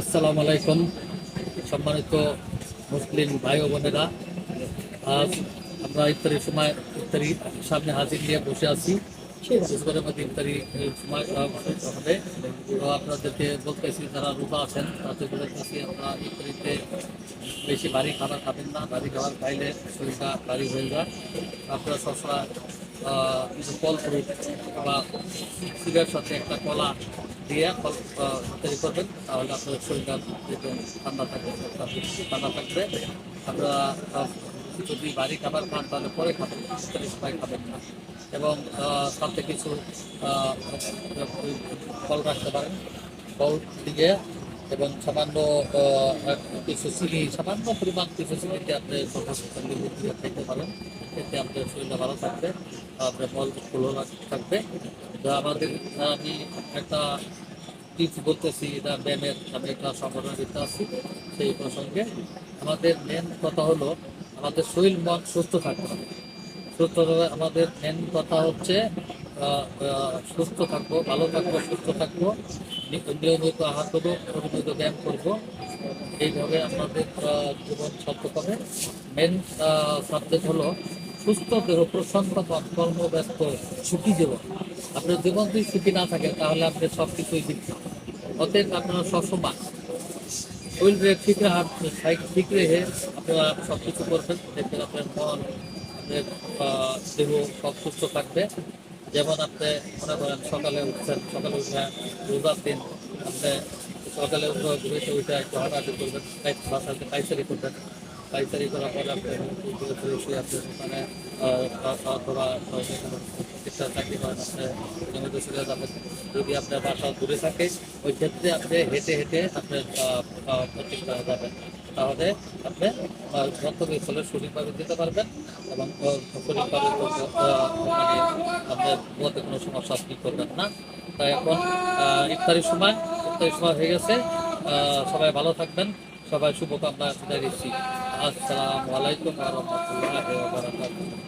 আসসালামু আলাইকুম, সম্মানিত মুসলিম ভাই বোনেরা। আজ আমরা ইফতারির সময়, ইফতারি সামনে হাজির নিয়ে বসে আছি। বুধবারের মধ্যে ইফতারি সময় হবে। তো আপনাদেরকে বলতেছি, যারা রোজা আছেন, তাদের বলতেছি, আমরা ইফতারিতে বেশি ভারী খাবার খাবেন না। ভারী খাবার খাইলে শরীরটা ভারী হয়ে যায়। আপনারা সবসময় কিছু ফল ফ্রুট বা সাথে একটা কলা দিয়ে তৈরি করবেন। তাহলে আপনার শরীরটা দেখবেন ঠান্ডা থাকবে ঠান্ডা থাকবে। আপনারা যদি বাড়ি খাবার খান, তাহলে পরে খাবেন সবাই খাবেন না। এবং সাথে কিছু ফল রাখতে পারেন। ফল দিয়ে এবং সামান্য কিছু চিনি সামান্য পরিমাণ কিছু চিনিতে আপনি লেবু দিয়ে খেতে পারেন। এতে আপনার শরীরটা ভালো থাকবে, আপনার মল ভালো থাকবে। তো আমাদের, আমি একটা টিপস বলতেছি, এটা ব্যায়ামের, আমি একটা দিতে আসছি সেই প্রসঙ্গে। আমাদের মেন কথা হলো, আমাদের শরীর মন সুস্থ থাকতে হবে। সুস্থ আমাদের মেন কথা হচ্ছে সুস্থ থাকব, ভালো থাকব, সুস্থ থাকব। নিয়মিত আহার করব, নিয়মিত ব্যায়াম করব। এইভাবে আমাদের জীবন সার্থক হবে মেন সাবজেক্ট হলো সুস্থ দেহ, প্রশান্ত কর্মব্যস্ত সুখী জীবন আপনার জীবন যদি সুখী না থাকে, তাহলে আপনি সব কিছুই দিচ্ছেন অতএব আপনারা সবসময় শরীরে ঠিক রাখার ঠিক রেখে আপনারা সব কিছু করবেন। দেখবেন আপনার মন দেহ সব সুস্থ থাকবে। যেমন আপনি মনে করেন সকালে উঠছেন, সকালে উঠে রোজার দিন আপনি সকালে উঠে ঘুরেতে উঠে একটু হাঁটাহাঁটি করবেন বাসাতে পাইচারি করবেন, পাইচারি করার পরে আপনি শুয়ে আপনি ওখানে অথবা চিকিৎসা চাকরি করেন আপনি নিয়মিত চলে যাবেন। যদি আপনার বাসা দূরে থাকে, ওই ক্ষেত্রে আপনি হেঁটে হেঁটে আপনার প্রতিষ্ঠা যাবেন। তাহলে আপনি গন্তব্যস্থলে সঠিকভাবে দিতে পারবেন এবং সঠিকভাবে মানে মধ্যে কোনো সমস্যা আপনি করবেন না। তাই এখন ইফতারির সময় ইফতারির সময় হয়ে গেছে। সবাই ভালো থাকবেন। সবাই শুভকামনা দিচ্ছি। আসসালামু আলাইকুম রহমতুল্লাহ